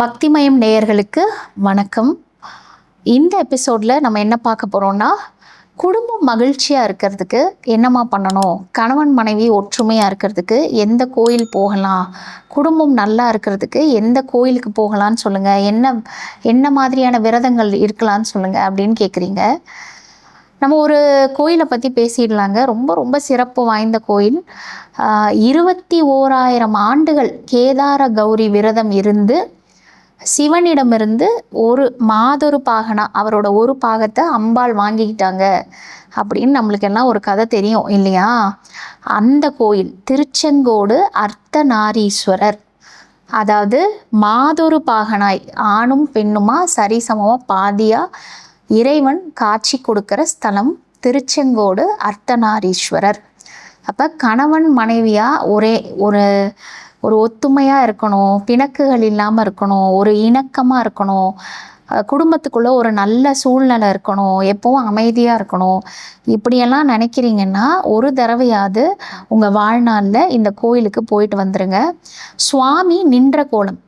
பக்திமயம் நேயர்களுக்கு வணக்கம். இந்த எபிசோடில் நம்ம என்ன பார்க்க போகிறோம்னா குடும்பம் மகிழ்ச்சியாக இருக்கிறதுக்கு என்னம்மா பண்ணணும்? கணவன் மனைவி ஒற்றுமையாக இருக்கிறதுக்கு எந்த கோயில் போகலாம்? குடும்பம் நல்லா இருக்கிறதுக்கு எந்த கோயிலுக்கு போகலான்னு சொல்லுங்கள் என்ன என்ன மாதிரியான விரதங்கள் இருக்கலாம்னு சொல்லுங்கள் அப்படின்னு கேட்குறீங்க நம்ம ஒரு கோயிலை பற்றி பேசிடலாங்க. ரொம்ப ரொம்ப சிறப்பு வாய்ந்த கோயில். இருபத்தி ஓராயிரம் ஆண்டுகள் கேதார கௌரி விரதம் இருந்து சிவனிடமிருந்து ஒரு மாதொரு பாகனா அவரோட ஒரு பாகத்தை அம்பாள் வாங்கிக்கிட்டாங்க அப்படின்னு நம்மளுக்கு எல்லாம் ஒரு கதை தெரியும் இல்லையா? அந்த கோயில் திருச்செங்கோடு அர்த்தநாரீஸ்வரர். அதாவது மாதொரு பாகனாய் ஆணும் பெண்ணுமா சரிசமமாக பாதியா இறைவன் காட்சி கொடுக்கிற ஸ்தலம் திருச்செங்கோடு அர்த்தநாரீஸ்வரர். அப்போ கணவன் மனைவியாக ஒரே ஒரு ஒரு ஒத்துமையாக இருக்கணும் பிணக்குகள் இல்லாமல் இருக்கணும் ஒரு இணக்கமாக இருக்கணும் குடும்பத்துக்குள்ளே குடும்பத்துக்குள்ள ஒரு நல்ல சூழ்நிலை இருக்கணும் எப்பவும் அமைதியாக இருக்கணும். இப்படியெல்லாம் நினைக்கிறீங்கன்னா ஒரு தடவையாவது உங்கள் வாழ்நாளில் இந்த கோயிலுக்கு போயிட்டு வந்துருங்க. சுவாமி நின்ற கோலம்.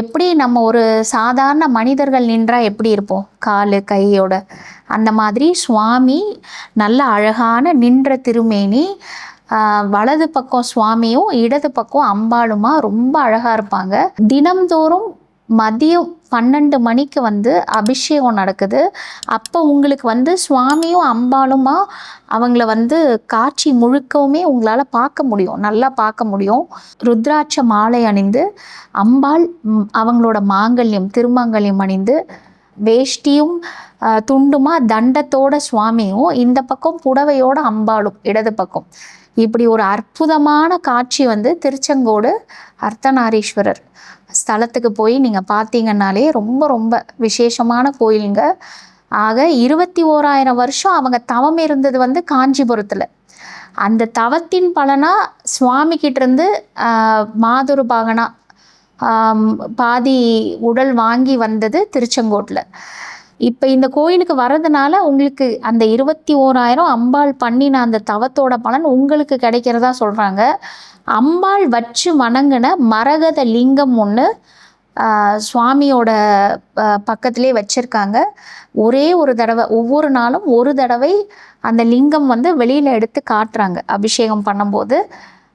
எப்படி நம்ம ஒரு சாதாரண மனிதர்கள் நின்றா எப்படி இருப்போம்? காலு கையோட. அந்த மாதிரி சுவாமி நல்ல அழகான நின்ற திருமேனி வலது பக்கம் சுவாமியும் இடது பக்கம் அம்பாளுமா ரொம்ப அழகாக இருப்பாங்க. தினம்தோறும் மதியம் பன்னெண்டு மணிக்கு வந்து அபிஷேகம் நடக்குது. அப்போ உங்களுக்கு வந்து சுவாமியும் அம்பாளுமா அவங்கள வந்து காட்சி முழுக்கவுமே உங்களால் பார்க்க முடியும். நல்லா பார்க்க முடியும். ருத்ராட்ச மாலை அணிந்து அம்பாள் அவங்களோட மாங்கல்யம் திருமாங்கல்யம் அணிந்து வேஷ்டியும் துண்டுமா தண்டத்தோட சுவாமியும் இந்த பக்கம் புடவையோட அம்பாளும் இடது பக்கம். இப்படி ஒரு அற்புதமான காட்சி வந்து திருச்செங்கோடு அர்த்தநாரீஸ்வரர் ஸ்தலத்துக்கு போய் நீங்கள் பார்த்தீங்கன்னாலே ரொம்ப ரொம்ப விசேஷமான கோயிலுங்க. ஆக இருபத்தி ஓராயிரம் வருஷம் அவங்க தவம் இருந்தது வந்து காஞ்சிபுரத்தில். அந்த தவத்தின் பலனாக சுவாமிக்கிட்டேருந்து மாதுரு பாகனா பாதி உடல் வாங்கி வந்தது திருச்செங்கோட்டில். இப்போ இந்த கோயிலுக்கு வர்றதுனால உங்களுக்கு அந்த இருபத்தி ஓராயிரம் அம்பாள் பண்ணின அந்த தவத்தோட பலன் உங்களுக்கு கிடைக்கிறதா சொல்கிறாங்க அம்பாள் வச்சு வணங்கின மரகத லிங்கம் ஒன்று சுவாமியோட ஆஹ், பக்கத்திலே வச்சுருக்காங்க. ஒரே ஒரு தடவை ஒவ்வொரு நாளும் ஒரு தடவை அந்த லிங்கம் வந்து வெளியில் எடுத்து காட்டுறாங்க அபிஷேகம் பண்ணும்போது.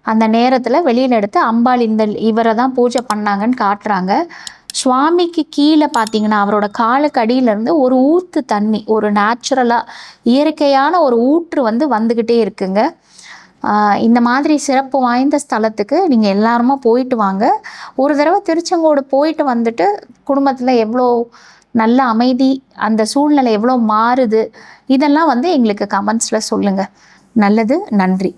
அந்த நேரத்தில் வெளியில் எடுத்து அம்பாள் இந்த இவரை தான் பூஜை பண்ணாங்கன்னு காட்டுறாங்க. சுவாமிக்கு கீழே பார்த்தீங்கன்னா அவரோட காலுக்கு அடியிலேருந்து ஒரு ஊத்து தண்ணி ஒரு நேச்சுரலாக இயற்கையான ஒரு ஊற்று வந்து வந்துக்கிட்டே இருக்குங்க. இந்த மாதிரி சிறப்பு வாய்ந்த ஸ்தலத்துக்கு நீங்கள் எல்லாருமா போயிட்டு வாங்க. ஒரு தடவை திருச்செங்கோடு போயிட்டு வந்துட்டு குடும்பத்தில் எவ்வளோ நல்ல அமைதி அந்த சூழ்நிலை எவ்வளோ மாறுது இதெல்லாம் வந்து எங்களுக்கு கமெண்ட்ஸில் சொல்லுங்கள் நல்லது நன்றி.